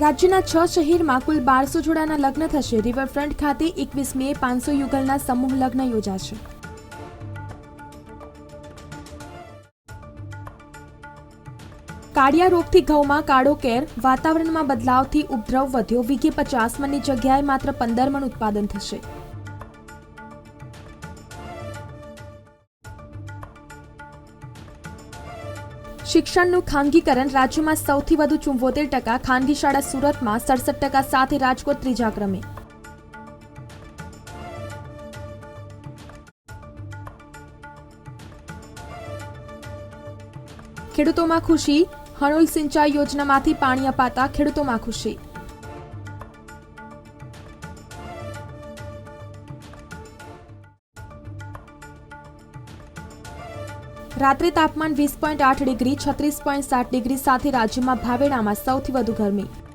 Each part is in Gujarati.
રાજ્યના છ શહેરમાં કુલ બારસો જોડાના લગ્ન થશે. રિવરફ્રન્ટ ખાતે એકવીસ મે પાંચસો યુગલના સમૂહ લગ્ન યોજાશે. કાળિયા રોગથી ઘઉંમાં કાળો કેર, વાતાવરણમાં બદલાવથી ઉપદ્રવ વધ્યો. વીઘે પચાસ મણની જગ્યાએ માત્ર પંદર મણ ઉત્પાદન થશે. શિક્ષણનું ખાનગીકરણ રાજ્યમાં સૌથી વધુ ચુંવોતેર ટકા, ખાનગી શાળા સુરતમાં સડસઠ ટકા સાથે રાજકોટ ત્રીજા ક્રમે ખેડૂતોમાં ખુશી હણોલ સિંચાઈ યોજનામાંથી પાણી અપાતા ખેડૂતોમાં ખુશી. રાત્રે તાપમાન વીસ પોઈન્ટ આઠ ડિગ્રી, છત્રીસ પોઈન્ટ સાત ડિગ્રી સાથે રાજ્યમાં ભાવેડામાં સૌથી વધુ ગરમી.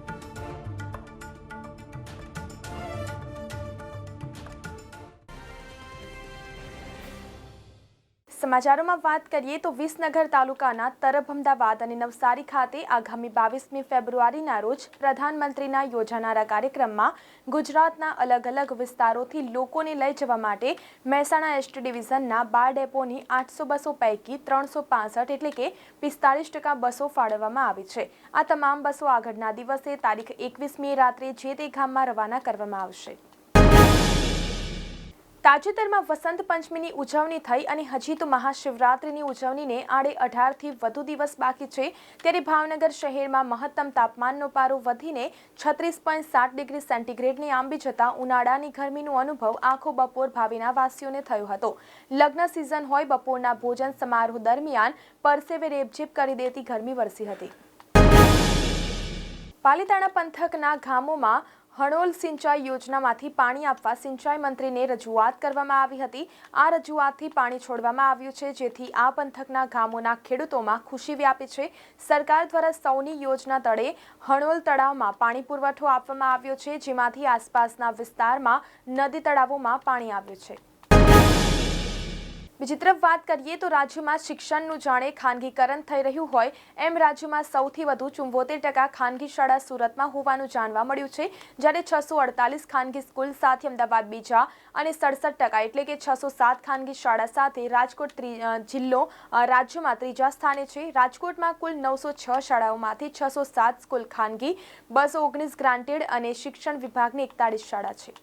સમાચારોમાં વાત કરીએ તો વિસનગર તાલુકાના તરફ અમદાવાદ અને નવસારી ખાતે આગામી બાવીસમી ફેબ્રુઆરીના રોજ પ્રધાનમંત્રીના યોજાનારા કાર્યક્રમમાં ગુજરાતના અલગ અલગ વિસ્તારોથી લોકોને લઈ જવા માટે મહેસાણા એસટી ડિવિઝનના બાર ડેપોની આઠસો બસો પૈકી ત્રણસો પાસઠ એટલે કે પિસ્તાળીસ ટકા બસો ફાળવવામાં આવી છે. આ તમામ બસો આગળના દિવસે તારીખ એકવીસમી રાત્રે જે તે ગામમાં રવાના કરવામાં આવશે. તાજેતરમાં વસંત પંચમીની ઉજવણી થઈ અને હજી તો મહાશિવરાત્રિની ઉજવણીને આડે અઢારથી વધુ દિવસ બાકી છે, ત્યારે ભાવનગર શહેરમાં મહત્તમ તાપમાનનો પારો વધીને છત્રીસ પોઈન્ટ સાત ડિગ્રી સેન્ટીગ્રેડને આંબી જતા ઉનાળાની ગરમીનો અનુભવ આખો બપોર ભાવિના વાસીઓને થયો હતો. લગ્ન સિઝન હોય બપોરના ભોજન સમારોહ દરમિયાન પરસેવે રેપઝેપ કરી દેતી ગરમી વરસી હતી. પાલીતાણા પંથકના ગામોમાં હણોલ સિંચાઈ યોજનામાંથી પાણી આપવા સિંચાઈ મંત્રીને રજૂઆત કરવામાં આવી હતી. આ રજૂઆતથી પાણી છોડવામાં આવ્યું છે, જેથી આ પંથકના ગામોના ખેડૂતોમાં ખુશી વ્યાપી છે. સરકાર દ્વારા સૌની યોજના તળે હણોલ તળાવમાં પાણી પુરવઠો આપવામાં આવ્યો છે, જેમાંથી આસપાસના વિસ્તારમાં નદી તળાવોમાં પાણી આવ્યું છે. બીજી તરફ વાત કરીએ તો રાજ્યમાં શિક્ષણનું જાણે ખાનગીકરણ થઈ રહ્યું હોય, એમ રાજ્યમાં સૌથી વધુ ચુંબોતેર ટકા ખાનગી શાળા સુરતમાં હોવાનું જાણવા મળ્યું છે. જ્યારે છસો અડતાલીસ ખાનગી સ્કૂલ સાથે અમદાવાદ બીજા અને સડસઠ ટકા એટલે કે છસો સાત ખાનગી શાળા સાથે રાજકોટ જિલ્લો રાજ્યમાં ત્રીજા સ્થાને છે. રાજકોટમાં કુલ નવસો છ શાળાઓમાંથી છસો સાત સ્કૂલ ખાનગી, બસો ઓગણીસ ગ્રાન્ટેડ અને શિક્ષણ વિભાગની એકતાળીસ શાળા છે.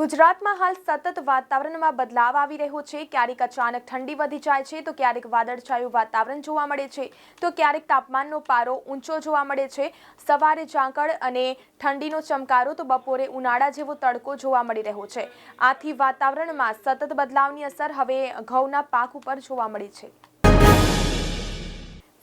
ગુજરાતમાં હાલ સતત વાતાવરણમાં બદલાવ આવી રહ્યો છે. ક્યારેક અચાનક ઠંડી વધી જાય છે, તો ક્યારેક વાદળછાયું વાતાવરણ જોવા મળે છે, તો ક્યારેક તાપમાનનો પારો ઊંચો જોવા મળે છે. સવારે ઝાંકળ અને ઠંડીનો ચમકારો, તો બપોરે ઉનાળા જેવો તડકો જોવા મળી રહ્યો છે. આથી વાતાવરણમાં સતત બદલાવની અસર હવે ઘઉંના પાક ઉપર જોવા મળી છે.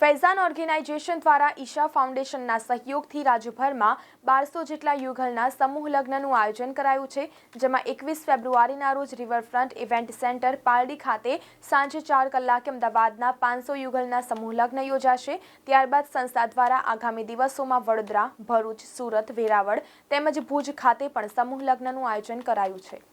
ફૈઝાન ઓર્ગેનાઇઝેશન દ્વારા ઈશા ફાઉન્ડેશનના સહયોગથી રાજ્યભરમાં બારસો જેટલા યુગલના સમૂહ લગ્નનું આયોજન કરાયું છે, જેમાં એકવીસ ફેબ્રુઆરીના રોજ રિવરફ્રન્ટ ઇવેન્ટ સેન્ટર પાલડી ખાતે સાંજે ચાર કલાકે અમદાવાદના પાંચસો યુગલના સમૂહ લગ્ન યોજાશે. ત્યારબાદ સંસ્થા દ્વારા આગામી દિવસોમાં વડોદરા, ભરૂચ, સુરત, વેરાવળ તેમજ ભુજ ખાતે પણ સમૂહ લગ્નનું આયોજન કરાયું છે.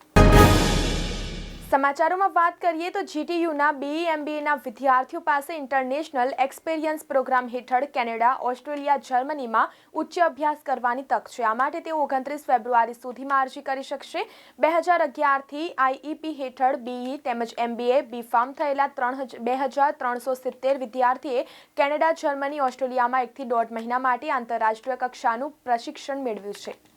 સમાચારોમાં વાત કરીએ તો જીટીયુના બીઈ એમબીએના વિદ્યાર્થીઓ પાસે ઇન્ટરનેશનલ એક્સપિરિયન્સ પ્રોગ્રામ હેઠળ કેનેડા, ઓસ્ટ્રેલિયા, જર્મનીમાં ઉચ્ચ અભ્યાસ કરવાની તક છે. આ માટે તેઓ ઓગણત્રીસ ફેબ્રુઆરી સુધીમાં અરજી કરી શકશે. બે હજાર અગિયારથી આઈઈપી હેઠળ બીઈ તેમજ એમબીએ બી ફાર્મ થયેલા ત્રણ બે હજાર ત્રણસો સિત્તેર વિદ્યાર્થીએ કેનેડા, જર્મની, ઓસ્ટ્રેલિયામાં એકથી દોઢ મહિના માટે આંતરરાષ્ટ્રીય કક્ષાનું પ્રશિક્ષણ મેળવ્યું છે.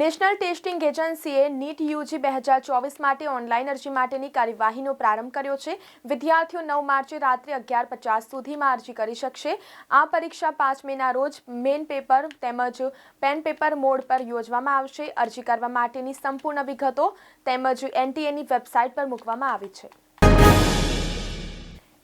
નેશનલ ટેસ્ટિંગ એજન્સીએ નીટ યુજી બે હજાર ચોવીસ માટે ઓનલાઈન અરજી માટેની કાર્યવાહીનો પ્રારંભ કર્યો છે. વિદ્યાર્થીઓ નવ માર્ચે રાત્રે અગિયાર પચાસ સુધીમાં અરજી કરી શકશે. આ પરીક્ષા પાંચ મેના રોજ મેન પેપર તેમજ પેન પેપર મોડ પર યોજવામાં આવશે. અરજી કરવા માટેની સંપૂર્ણ વિગતો તેમજ એનટીએની વેબસાઇટ પર મૂકવામાં આવી છે.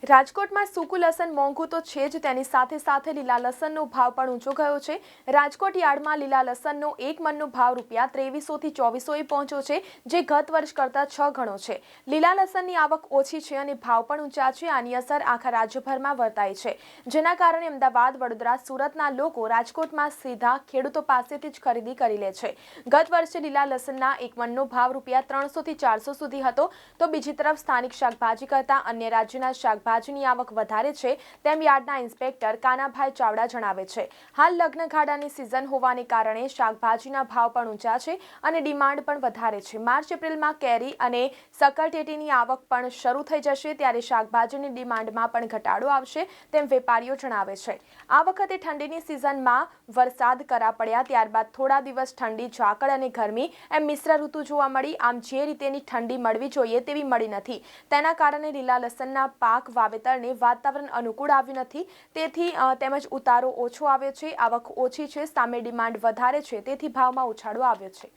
રાજકોટમાં સૂકું લસણ મોંઘું તો છે જ, તેની સાથે સાથે લીલા લસણનો ભાવ પણ ઊંચો ગયો છે. રાજકોટ યાર્ડમાં લીલા લસણનો એક મનનો ભાવ રૂપિયા ત્રેવીસોથી ચોવીસોએ પહોંચ્યો છે, જે ગત વર્ષ કરતાં છ ગણો છે. લીલા લસણની આવક ઓછી છે અને ભાવ પણ ઊંચા છે, આની અસર આખા રાજ્યભરમાં વર્તાય છે. જેના કારણે અમદાવાદ, વડોદરા, સુરતના લોકો રાજકોટમાં સીધા ખેડૂતો પાસેથી જ ખરીદી કરી લે છે. ગત વર્ષે લીલા લસણના એક મનનો ભાવ રૂપિયા ત્રણસોથી ચારસો સુધી હતો. તો બીજી તરફ સ્થાનિક શાકભાજી કરતાં અન્ય રાજ્યના શાકભાજી શાકભાજીની આવક વધારે છે તેમ યાર્ડના ઇન્સ્પેક્ટર કાનાભાઈ ચાવડા જણાવે છે. હાલ લગ્ન ગાળાની સિઝન હોવાને કારણે શાકભાજીના ભાવ પણ ઊંચા છે અને ડિમાન્ડ પણ વધારે છે. માર્ચ, એપ્રિલમાં કેરી અને સકરટેટીની આવક પણ શરૂ થઈ જશે ત્યારે શાકભાજીની ડિમાન્ડમાં પણ ઘટાડો આવશે તેમ વેપારીઓ જણાવે છે. આ વખતે ઠંડીની સિઝનમાં વરસાદ કરા પડ્યા ત્યારબાદ થોડા દિવસ ઠંડી, ઝાકળ અને ગરમી એમ મિશ્ર ઋતુ જોવા મળી. આમ જે રીતેની ઠંડી મળવી જોઈએ તેવી મળી નથી. તેના કારણે લીલા લસણના પાક વાવેતરને વાતાવરણ અનુકૂળ આવ્યું નથી. તેથી તેમજ ઉતારો ઓછો આવ્યો છે, આવક ઓછી છે, સામે ડિમાન્ડ વધારે છે, તેથી ભાવમાં ઉછાળો આવ્યો છે.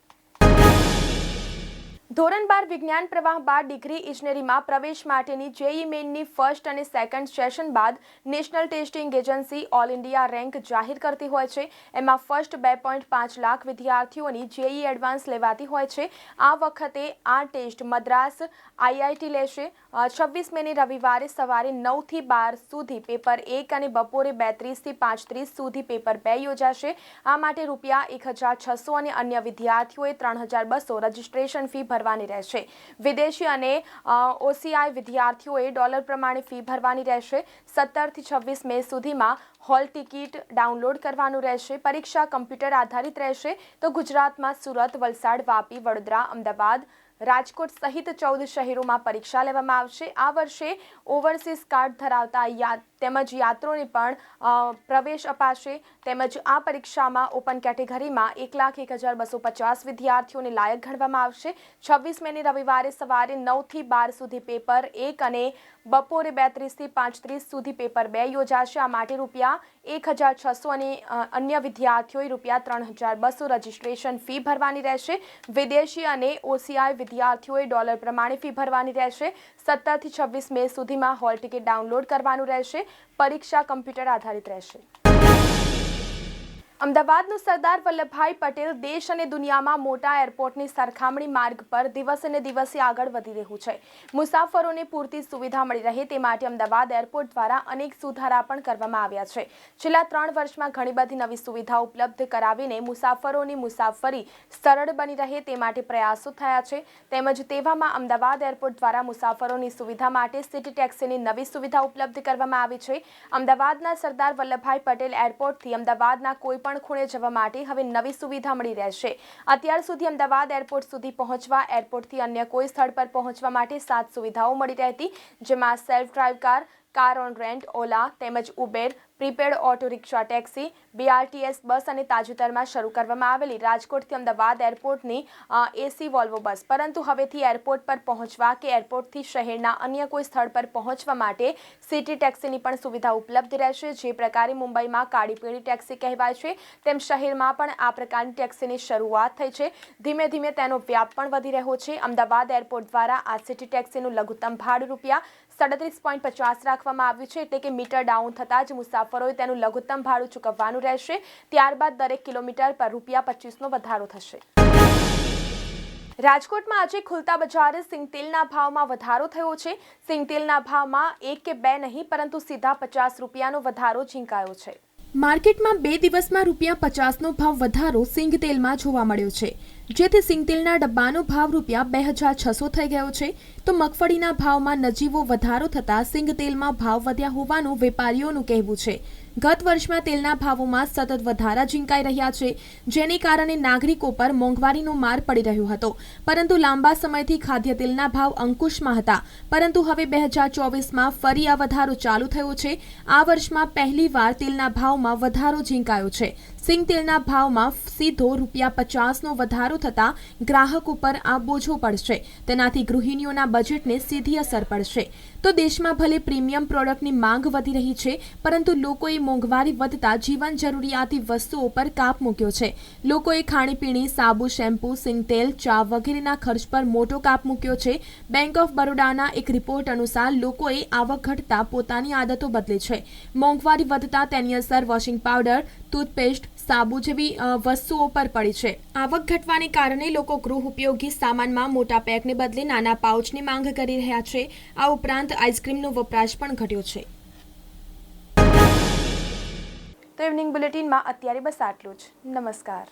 ધોરણ બાર વિજ્ઞાન પ્રવાહ બાદ ડિગ્રી ઇજનેરીમાં પ્રવેશ માટેની જેઈ મેઇનની ફર્સ્ટ અને સેકન્ડ સેશન બાદ national testing agency all India rank જાહેર કરતી હોય છે. એમાં ફર્સ્ટ બે પોઈન્ટ પાંચ લાખ વિદ્યાર્થીઓની જેઈ એડવાન્સ લેવાતી હોય છે. આ વખતે આ ટેસ્ટ મદ્રાસ આઈઆઈટી લેશે. છવ્વીસ મેની રવિવારે સવારે નવથી બાર સુધી પેપર એક અને બપોરે બેત્રીસથી પાંચત્રીસ સુધી પેપર બે યોજાશે. આ માટે રૂપિયા એક હજાર છસો અને અન્ય વિદ્યાર્થીઓએ ત્રણ હજાર બસો રજિસ્ટ્રેશન ફી ભરવાની રહેશે. વિદેશી અને ઓસીઆઈ વિદ્યાર્થીઓએ ડોલર પ્રમાણે ફી ભરવાની રહેશે. સત્તરથી છવ્વીસ મે સુધીમાં હોલ ટિકિટ ડાઉનલોડ કરવાનું રહેશે. પરીક્ષા કમ્પ્યુટર આધારિત રહેશે. તો ગુજરાતમાં સુરત, વલસાડ, વાપી, વડોદરા, અમદાવાદ રાજકોટ સહિત ચૌદ શહેરોમાં પરીક્ષા લેવામાં આવશે. આ વર્ષે ઓવરસીઝ કાર્ડ ધરાવતા યા, તેમજ યાત્રોને પણ પ્રવેશ અપાશે. તેમજ આ પરીક્ષામાં ઓપન કેટેગરીમાં એક લાખ એક હજાર બસો પચાસ વિદ્યાર્થીઓને લાયક ગણવામાં આવશે. છવ્વીસ મેની રવિવારે સવારે નવથી બાર સુધી પેપર એક અને બપોરે બેત્રીસથી પાંચત્રીસ સુધી પેપર બે યોજાશે. આ માટે રૂપિયા એક હજાર છસો અને અન્ય વિદ્યાર્થીઓએ રૂપિયા ત્રણ હજાર બસો રજિસ્ટ્રેશન ફી ભરવાની રહેશે. વિદેશી અને ઓસીઆઈ વિદ્યાર્થીઓએ ડોલર પ્રમાણે ફી ભરવાની રહેશે. સત્તરથી છવ્વીસ મે સુધીમાં હોલ ટિકિટ ડાઉનલોડ કરવાનું રહેશે. પરીક્ષા કમ્પ્યુટર આધારિત રહેશે. અમદાવાદનું સરદાર વલ્લભભાઈ પટેલ દેશ અને દુનિયામાં મોટા એરપોર્ટની સરખામણી માર્ગ પર દિવસ અને દિવસે આગળ વધી રહ્યું છે. મુસાફરોને પૂરતી સુવિધા મળી રહે તે માટે અમદાવાદ એરપોર્ટ દ્વારા અનેક સુધારા પણ કરવામાં આવ્યા છે. છેલ્લા ત્રણ વર્ષમાં ઘણી બધી નવી સુવિધા ઉપલબ્ધ કરાવીને મુસાફરોની મુસાફરી સરળ બની રહે તે માટે પ્રયાસો થયા છે. તેમજ તેવામાં અમદાવાદ એરપોર્ટ દ્વારા મુસાફરોની સુવિધા માટે સિટી ટેક્સીની નવી સુવિધા ઉપલબ્ધ કરવામાં આવી છે. અમદાવાદના સરદાર વલ્લભભાઈ પટેલ એરપોર્ટથી અમદાવાદના કોઈપણ ખૂણે જવા માટે હવે નવી સુવિધા મળી રહેશે અત્યાર સુધી અમદાવાદ એરપોર્ટ સુધી પહોંચવા, એરપોર્ટથી અન્ય કોઈ સ્થળ પર પહોંચવા માટે સાત સુવિધાઓ મળી રહેતી, જેમાં self drive car car on rent, Ola તેમજ Uber, prepaid auto rickshaw taxi, BRTS bus અને તાજેતરમાં શરૂ કરવામાં આવેલી રાજકોટથી અમદાવાદ એરપોર્ટની એસી વોલ્વો બસ. પરંતુ હવેથી એરપોર્ટ પર પહોંચવા કે એરપોર્ટથી શહેરના અન્ય કોઈ સ્થળ પર પહોંચવા માટે સિટી ટેક્સીની પણ સુવિધા ઉપલબ્ધ રહેશે. જે પ્રકારે મુંબઈમાં કાળી પીળી ટેક્સી કહેવાય છે, તેમ શહેરમાં પણ આ પ્રકારની ટેક્સીની શરૂઆત થઈ છે. ધીમે ધીમે તેનો વ્યાપ પણ વધી રહ્યો છે. અમદાવાદ એરપોર્ટ દ્વારા આ સિટી ટેક્સીનું લઘુત્તમ ભાડું રૂપિયા સડત્રીસ પોઈન્ટ પચાસ રાખવામાં આવ્યું છે એટલે કે મીટર ડાઉન થતાં જ મુસાફરોએ તેનું લઘુત્તમ ભાડું ચૂકવવાનું રહેશે. ત્યારબાદ દરેક કિલોમીટર પર રૂપિયા પચીસનો વધારો થશે. રાજકોટમાં આજે ખુલતા બજારે સિંગતેલના ભાવમાં વધારો થયો છે. સિંગતેલના ભાવમાં એક કે બે નહીં, પરંતુ સીધા પચાસ રૂપિયાનો વધારો ઝીંકાયો છે. માર્કેટમાં બે દિવસમાં રૂપિયા પચાસનો ભાવ વધારો સિંગતેલમાં જોવા મળ્યો છે. જેથી સિંગતેલના ડબ્બાનો ભાવ રૂપિયા બે હજાર છસો થઈ ગયો છે, તો મગફળીના ભાવમાં નજીવો વધારો થતાં સિંગતેલમાં ભાવ વધ્યા હોવાનું વેપારીઓનું કહેવું છે. ગત વર્ષમાં તેલના ભાવોમાં સતત વધારા ઝીંકાઈ રહ્યા છે, જેને કારણે નાગરિકો પર મોંઘવારીનો માર પડી રહ્યો હતો. પરંતુ લાંબા સમયથી ખાદ્ય તેલના ભાવ અંકુશમાં હતા, પરંતુ હવે બે હજાર ચોવીસમાં ફરી આ વધારો ચાલુ થયો છે. આ વર્ષમાં પહેલીવાર તેલના ભાવમાં વધારો ઝીંકાયો છે. સિંગ તેલના ભાવમાં સીધો રૂપિયા પચાસનો વધારો થતાં ગ્રાહક ઉપર આ બોજો પડશે. તેનાથી ગૃહિણીઓના બજેટને સીધી અસર પડશે. તો દેશમાં ભલે પ્રીમિયમ પ્રોડક્ટની માંગ વધી રહી છે, પરંતુ લોકોએ મોંઘવારી વધતા જીવન જરૂરિયાતી વસ્તુઓ પર કાપ મૂક્યો છે. લોકોએ ખાણીપીણી, સાબુ, શેમ્પૂ, સિંગતેલ, ચા વગેરેના ખર્ચ પર મોટો કાપ મૂક્યો છે. બેંક ઓફ બરોડાના એક રિપોર્ટ અનુસાર લોકોએ આવક ઘટતા પોતાની આદતો બદલી છે. મોંઘવારી વધતા તેની અસર વોશિંગ પાવડર, ટૂથપેસ્ટ સાબુ જેવી વસ્તુઓ પર પડી છે. આવક ઘટવાને કારણે લોકો ગૃહ ઉપયોગી સામાનમાં મોટા પેકને બદલે નાના પાઉચની માંગ કરી રહ્યા છે. આ ઉપરાંત આઈસ્ક્રીમનો વપરાશ પણ ઘટ્યો છે. તો ઇવનિંગ બુલેટિનમાં અત્યારે બસ આટલું જ. નમસ્કાર.